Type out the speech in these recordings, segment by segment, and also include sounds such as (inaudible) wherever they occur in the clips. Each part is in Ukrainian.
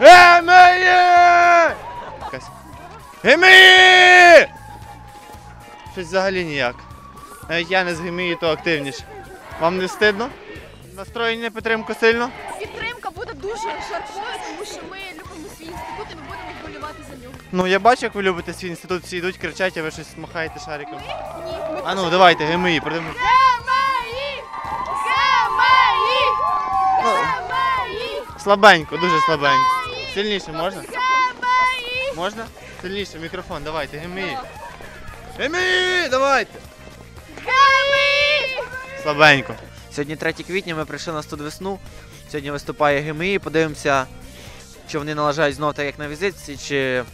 Гемеї! Якась. Гемеї! Щось взагалі ніяк. Навіть я не з гемії, то активніше. Вам не стидно? Настроєння підтримку сильно? Дуже шарпою, тому що ми любимо свій інститут і ми будемо вболівати за нього. Ну я бачу, як ви любите свій інститут, всі йдуть, кричать, а ви щось махаєте шариком. Ні, ми А ну, давайте, ГМІ, продемон- Гемеї! Гемеї! Гемеї! Слабенько, дуже слабенько. Сильніше можна? Гемеї! Можна? Сильніше, мікрофон, давайте, ГМІ. ГМІ, давайте. Гемеї! Слабенько. Сьогодні 3 квітня ми прийшли на студ весну. Сьогодні виступає ГМІ. Подивимося, чи вони налажають знов так, як на візитці, чи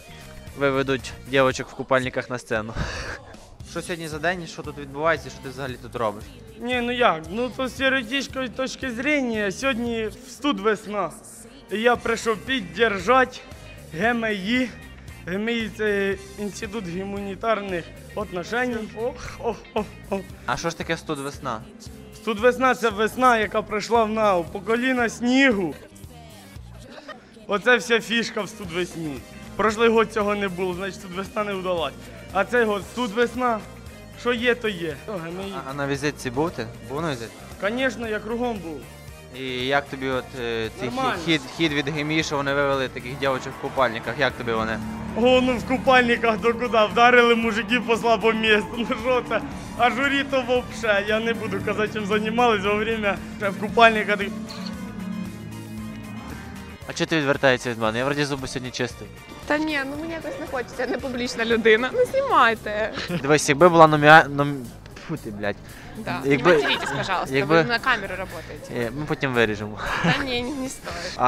виведуть дівчаток в купальниках на сцену. (laughs) Що сьогодні за день, що тут відбувається, що ти взагалі тут робиш? Ні, ну як? Ну то з теоретичної точки зрення сьогодні студ весна. І я прийшов піддержати ГМІ. ГМІ це інститут гуманітарних отношень. Ох, ох, ох, ох. А що ж таке студ весна? Студ весна це весна, яка прийшла в нау по коліна снігу. Оце вся фішка в суд весні. Прошлий год цього не було, значить тут весна не вдалась. А цей год суд весна. Що є, то є. А, а на візитці був ти? Був на візитці? Звісно, я кругом був. І як тобі от е, цей хід, Нормально. хід, хід від що вони вивели таких дівчат в купальниках? Як тобі вони? О, ну в купальниках до куди? Вдарили мужиків по слабому місту. Ну що це? А журі то вообще. Я не буду казати, чим займались во время в купальниках. так- А чого ти відвертаєшся від мене? Я вроді зуби сьогодні чистив. Та ні, ну мені якось не хочеться, я не публічна людина. Ну знімайте. Дивись, якби була номіа... Ном... Фу ти, блядь. Да. Якби- Не материтесь, пожалуйста, якби- ви на камеру работаете. Е, Ми потім виріжемо. Та ні, не стоїть. А,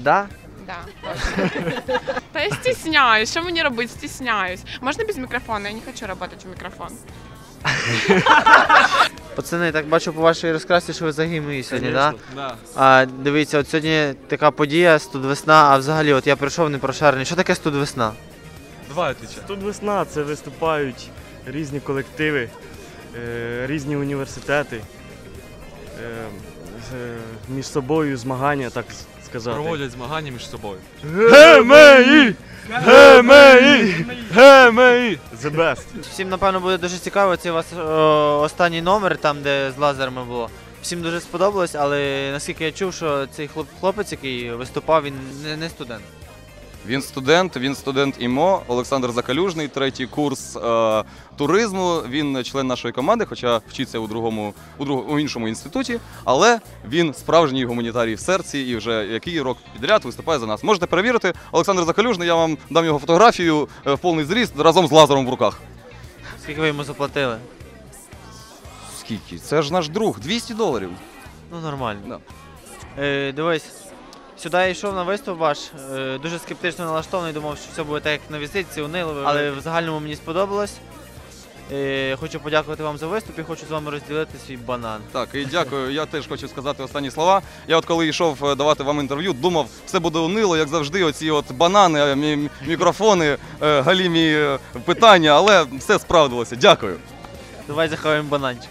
да? Да, точно. Та я стісняюсь. Що мені робити? Стісняюсь. Можна без мікрофона? Я не хочу працювати в мікрофон. Пацани, так бачу по вашій розкрасі, що ви за гімною сьогодні, так? Да? Да. А дивіться, от сьогодні така подія студвесна, а взагалі, от я прийшов не прошарений. Що таке студвесна? Два отвеча. Тут весна, це виступають різні колективи, е, різні університети. е, Між собою змагання, так сказати. Проводять змагання між собою. ГМІ! ГМІ! ГМІ! The best. Всім, напевно, буде дуже цікаво. Це у вас останній номер, там, де з лазерами було. Всім дуже сподобалось, але наскільки я чув, що цей хлопець, який виступав, він не студент. Він студент, він студент ІМО, Олександр Закалюжний, третій курс е, туризму. Він член нашої команди, хоча вчиться у другому, у, друг, у іншому інституті, але він справжній гуманітарій в серці і вже який рок підряд виступає за нас. Можете перевірити. Олександр Закалюжний, я вам дам його фотографію е, в повний зріст разом з лазером в руках. Скільки ви йому заплатили? Скільки? Це ж наш друг, 200 доларів. Ну, нормально. Да. Е, дивись, сюди я йшов на виступ ваш, е, дуже скептично налаштований, думав, що все буде так, як на візитці, унило, але в загальному мені сподобалось. Е, хочу подякувати вам за виступ і хочу з вами розділити свій банан. Так, і дякую. Я теж хочу сказати останні слова. Я от коли йшов е, давати вам інтерв'ю, думав, все буде унило, як завжди, оці от банани, мі- мікрофони, галімі питання, але все справдилося. Дякую. Давай заховаємо бананчик.